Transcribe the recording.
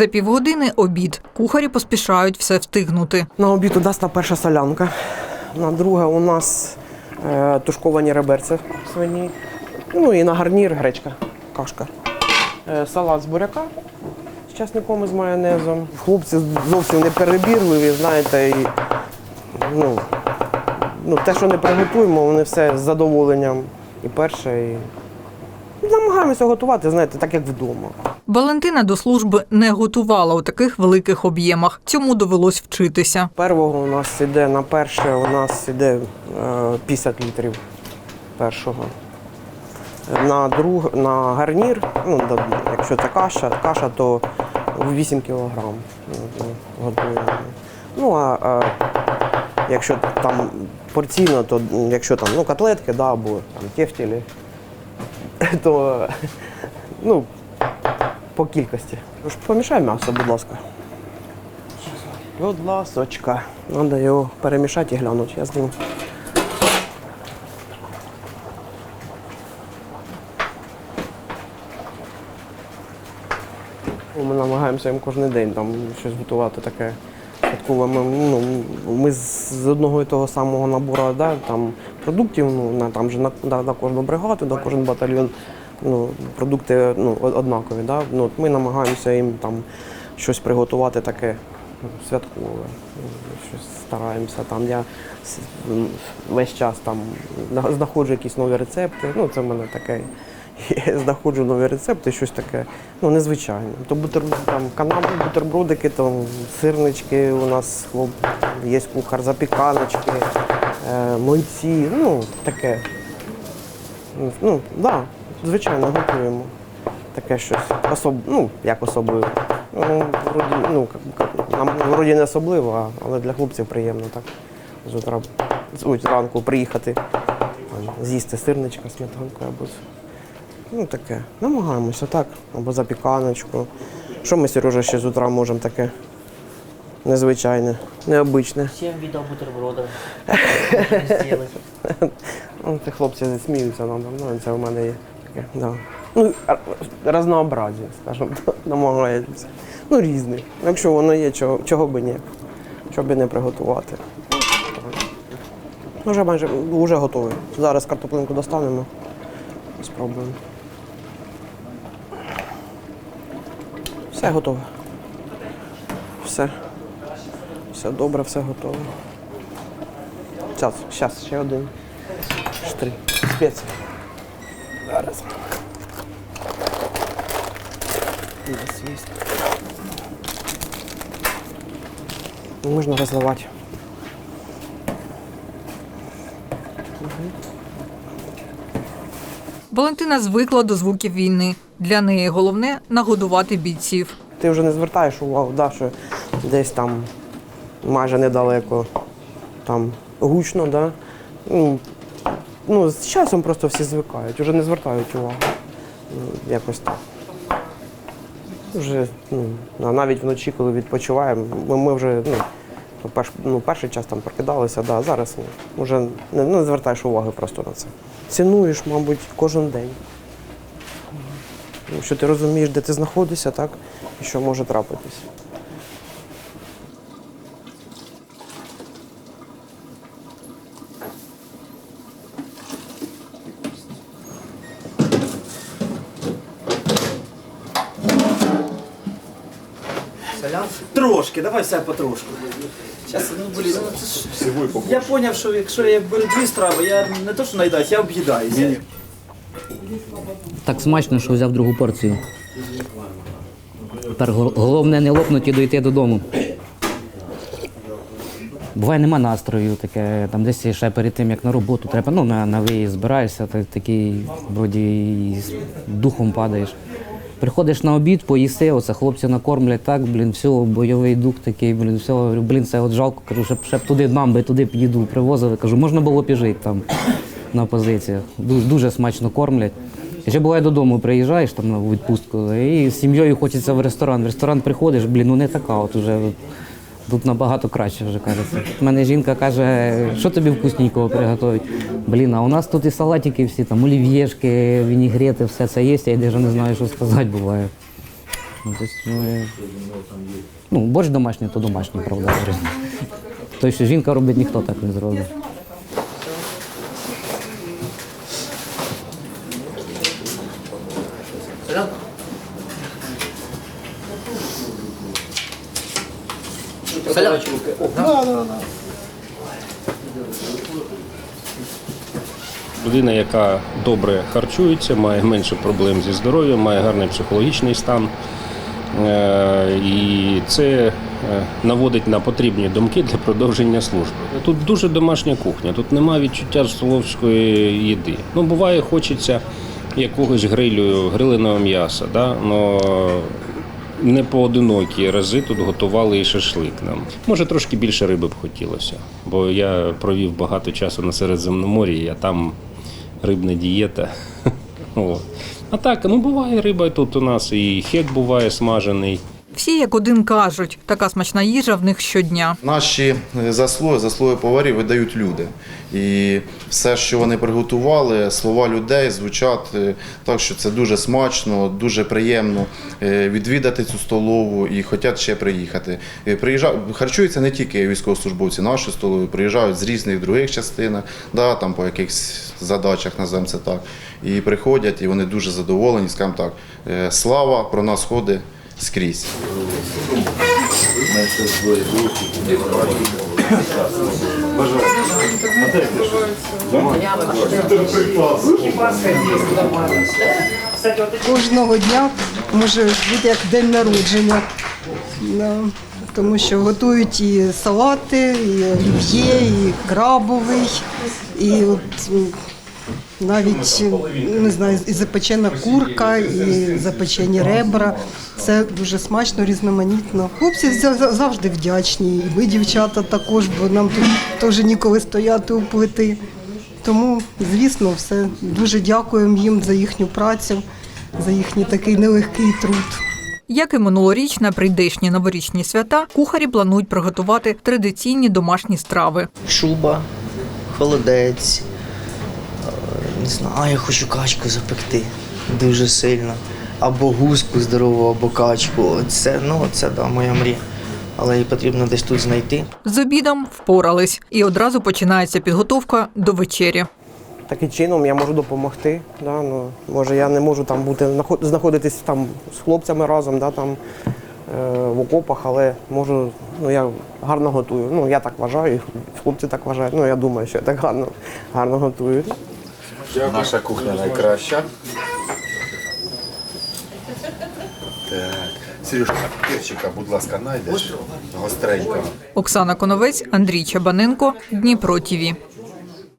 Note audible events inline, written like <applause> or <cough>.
За півгодини обід. Кухарі поспішають все встигнути. На обід у нас на перша солянка. На друге у нас е, тушковані реберці свині. Ну і на гарнір гречка, кашка. Е, салат з буряка з часником і з майонезом. Хлопці зовсім не перебірливі, знаєте, і ну, ну, те, що не приготуємо, вони все з задоволенням. І перше, і намагаємося готувати, знаєте, так як вдома. Валентина до служби не готувала у таких великих об'ємах. Цьому довелось вчитися. Першого у нас іде на перше, у нас іде е, 50 літрів першого. На друг, на гарнір, ну, якщо це каша, каша, то 8 кілограм ну, готуємо. Ну, а, а якщо там порційно, то якщо там ну, котлетки, да, або там тефтелі, <laughs> то ну, по кількості. Тож Помішай м'ясо, будь ласка. Будь ласочка. Треба його перемішати і глянути. Я з ним. Ми намагаємося їм кожен день там щось готувати таке. Ми, ну, ми з одного і того самого набору да, там, продуктів, ну, на, там же на, на кожну бригаду, на кожен батальйон ну, продукти ну, однакові. Да? Ну, ми намагаємося їм там щось приготувати таке ну, святкове. Ну, Щось стараємося. Там я весь час там знаходжу якісь нові рецепти. Ну, це в мене таке. <laughs> Я знаходжу нові рецепти, щось таке ну, незвичайне. То бутер, там, канапи, бутербродики, там, сирнички у нас хлоп, є кухар, запіканочки, е, млинці, ну, таке. Ну, так, да, звичайно, готуємо. Таке щось. Особ... Ну, як особливо. Ну, вроді, ну, нам вроді не особливо, але для хлопців приємно так. З утра, зранку приїхати, там, з'їсти сирничка, сметанку або ну, таке. Намагаємося так, або запіканочку. Що ми, Сережа, ще з утра можемо таке незвичайне, необичне. Всем видов бутербродов. <laughs> Сделать. Ну, хлопці засміються нам, це в мене є таке. Да. Ну, разнообразі, скажімо, <laughs> так, намагаємося. Ну, різне. Якщо воно є, чого, чого би ні. Чого би не приготувати. Ну, вже майже вже готовий. Зараз картоплинку достанемо. Спробуємо. Все готове. Все. Все добре, все готове. Зараз, зараз ще один. Штри. Спеції. Зараз. У нас є. Ну, Можна розливати. Валентина звикла до звуків війни. Для неї головне нагодувати бійців. Ти вже не звертаєш увагу, да, що десь там майже недалеко, там гучно, да? ну, ну, з часом просто всі звикають, вже не звертають увагу. Ну, якось так. Вже, ну, а навіть вночі, коли відпочиваємо, ми, ми вже ну, перш, ну, перший час там прокидалися, да, зараз ні. Вже не, не звертаєш уваги просто на це. Цінуєш, мабуть, кожен день. Що ти розумієш, де ти знаходишся, так? І що може трапитись. Трошки, давай все потрошку. Зараз, ну, блін, ну, я зрозумів, що якщо я беру дві страви, я не то що наїдаюсь, я об'їдаюся. Так смачно, що взяв другу порцію. Тепер головне не лопнути і дойти додому. Буває, нема настрою, таке, там десь ще перед тим, як на роботу треба, ну, на, на виїзд збираєшся, ти такий, вроді, з духом падаєш. Приходиш на обід, поїси, оце хлопці накормлять, так, блін, все, бойовий дух такий, блін, все, блін, це от жалко, кажу, щоб, щоб туди нам би туди піду, привозили. Кажу, можна було піжити там на позиціях. Дуже, дуже смачно кормлять. І ще буває додому приїжджаєш там на відпустку, і з сім'єю хочеться в ресторан. В ресторан приходиш, блін, ну не така от уже. Тут набагато краще вже кажеться. У мене жінка каже, що тобі вкусненького приготують. Блін, а у нас тут і салатики всі, там олів'єшки, вінігрети, все це є, я навіть не знаю, що сказати буває. Ну, тобто, ми... ну, борщ домашній, то домашній, правда. Той, що жінка робить, ніхто так не зробить. Людина, яка добре харчується, має менше проблем зі здоров'ям, має гарний психологічний стан. Е, І це е, наводить на потрібні думки для продовження служби. Тут дуже домашня кухня, тут немає відчуття словської їди. Ну, буває, хочеться якогось грилю, гриленого м'яса. Да? Но не поодинокі рази тут готували і шашлик нам. Може, трошки більше риби б хотілося, бо я провів багато часу на Середземномор'ї, а там рибна дієта. <laughs> А так, ну буває риба тут у нас, і хек буває смажений. Всі як один кажуть, така смачна їжа в них щодня. Наші е, заслуги, заслуги поварів видають люди. І все, що вони приготували, слова людей звучать е, так, що це дуже смачно, дуже приємно е, відвідати цю столову і хочуть ще приїхати. Приїжджають, харчуються не тільки військовослужбовці нашої столової, приїжджають з різних других частин, да, там по якихось задачах, називаємо це так. І приходять, і вони дуже задоволені, скажімо так, слава про нас ходить скрізь. кожного дня може бути як день народження. Тому що готують і салати, і олів'є, і крабовий, і от навіть не знаю, і запечена курка, і запечені ребра. Це дуже смачно, різноманітно. Хлопці завжди вдячні. І ми, дівчата, також, бо нам тут теж ніколи стояти у плити. Тому, звісно, все дуже дякуємо їм за їхню працю, за їхній такий нелегкий труд. Як і минулоріч на прийдешні новорічні свята, кухарі планують приготувати традиційні домашні страви. шуба, холодець. Не знаю, а я хочу качку запекти дуже сильно. Або гуску здорову, або качку. Це, ну, це да, моя мрія. Але її потрібно десь тут знайти. З обідом впорались, і одразу починається підготовка до вечері. Таким чином я можу допомогти. Да? Ну, може, я не можу там бути знаход- знаходитись там з хлопцями разом, да, там, е, в окопах, але можу, ну я гарно готую. Ну, я так вважаю, і хлопці так вважають. Ну, я думаю, що я так гарно, гарно готую. Наша кухня найкраща. Так. Сережка, перчика, будь ласка, найдеш. Гостренько. Оксана Коновець, Андрій Чабаненко, Дніпро ТІВІ.